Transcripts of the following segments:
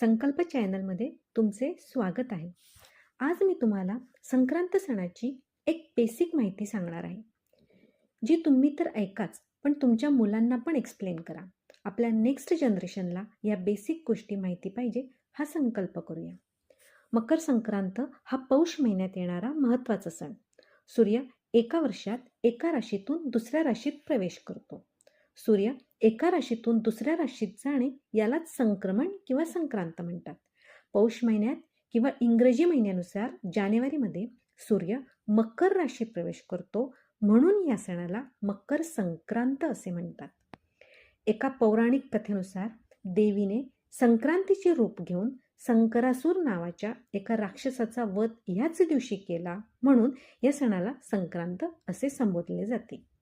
संकल्प चॅनलमध्ये तुमचे स्वागत आहे. आज मी तुम्हाला संक्रांत सणाची एक बेसिक माहिती सांगणार आहे. जी तुम्ही तर ऐकाच पण तुमच्या मुलांना पण एक्सप्लेन करा. आपल्या नेक्स्ट जनरेशनला या बेसिक गोष्टी माहिती पाहिजे हा संकल्प करूया. मकर संक्रांत हा पौष महिन्यात येणारा महत्त्वाचा सण. सूर्य एका वर्षात एका राशीतून दुसऱ्या राशीत प्रवेश करतो. सूर्य एका राशीतून दुसऱ्या राशीत जाणे यालाच संक्रमण किंवा संक्रांत म्हणतात. पौष महिन्यात किंवा इंग्रजी महिन्यानुसार जानेवारीमध्ये सूर्य मकर राशीत प्रवेश करतो म्हणून या सणाला मकर संक्रांत असे म्हणतात. एका पौराणिक कथेनुसार देवीने संक्रांतीचे रूप घेऊन संकरासूर नावाच्या एका राक्षसाचा वध ह्याच दिवशी केला म्हणून या सणाला संक्रांत असे संबोधले जाते.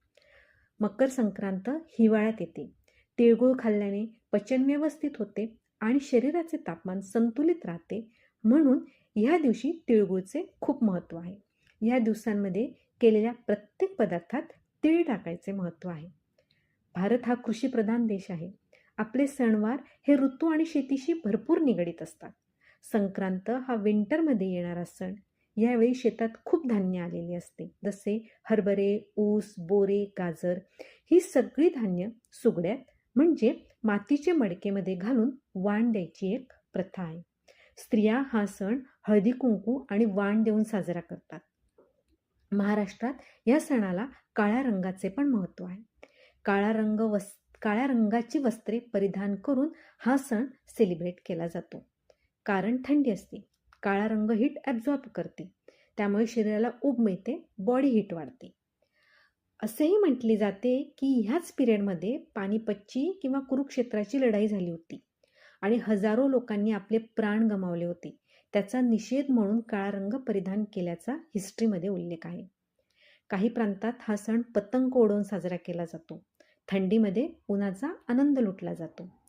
मकर संक्रांत हिवाळ्यात येते. तिळगुळ खाल्ल्याने पचन व्यवस्थित होते आणि शरीराचे तापमान संतुलित राहते. म्हणून ह्या दिवशी तिळगुळचे खूप महत्त्व आहे. ह्या दिवसांमध्ये केलेल्या प्रत्येक पदार्थात तीळ टाकायचे महत्त्व आहे. भारत हा कृषीप्रधान देश आहे. आपले सणवार हे ऋतू आणि शेतीशी भरपूर निगडीत असतात. संक्रांत हा विंटरमध्ये येणारा सण यावेळी शेतात खूप धान्य आलेले असते. जसे हरभरे ऊस बोरे गाजर ही सगळी धान्य सुगड्यात म्हणजे मातीचे मडकेमध्ये घालून वाण द्यायची एक प्रथा आहे. स्त्रिया हा सण हळदी कुंकू आणि वाण देऊन साजरा करतात. महाराष्ट्रात या सणाला काळ्या रंगाचे पण महत्त्व आहे. काळा रंग वस् काळ्या रंगाची वस्त्रे परिधान करून हा सण सेलिब्रेट केला जातो. कारण थंडी असते. काळा रंग हीट ॲब्झॉर्ब करते. त्यामुळे शरीराला ऊब मिळते बॉडी हीट वाढते. असेही म्हटले जाते की ह्याच पिरियडमध्ये पानिपतची किंवा कुरुक्षेत्राची लढाई झाली होती आणि हजारो लोकांनी आपले प्राण गमावले होते. त्याचा निषेध म्हणून काळा रंग परिधान केल्याचा हिस्ट्रीमध्ये उल्लेख आहे. काही प्रांतात हा सण पतंग ओढवून साजरा केला जातो. थंडीमध्ये उन्हाचा आनंद लुटला जातो.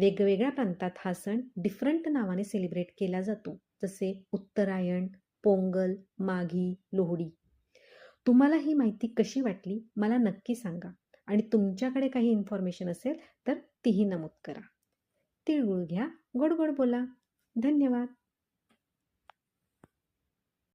वेगवेगळ्या प्रांतात हा सण डिफरंट नावाने सेलिब्रेट केला जातो. जसे उत्तरायण पोंगल माघी लोहडी. तुम्हाला ही माहिती कशी वाटली? मला नक्की सांगा. आणि तुमच्याकडे काही इन्फॉर्मेशन असेल तर तीही नमूद करा. तिळगुळ घ्या गोड गोड बोला. धन्यवाद.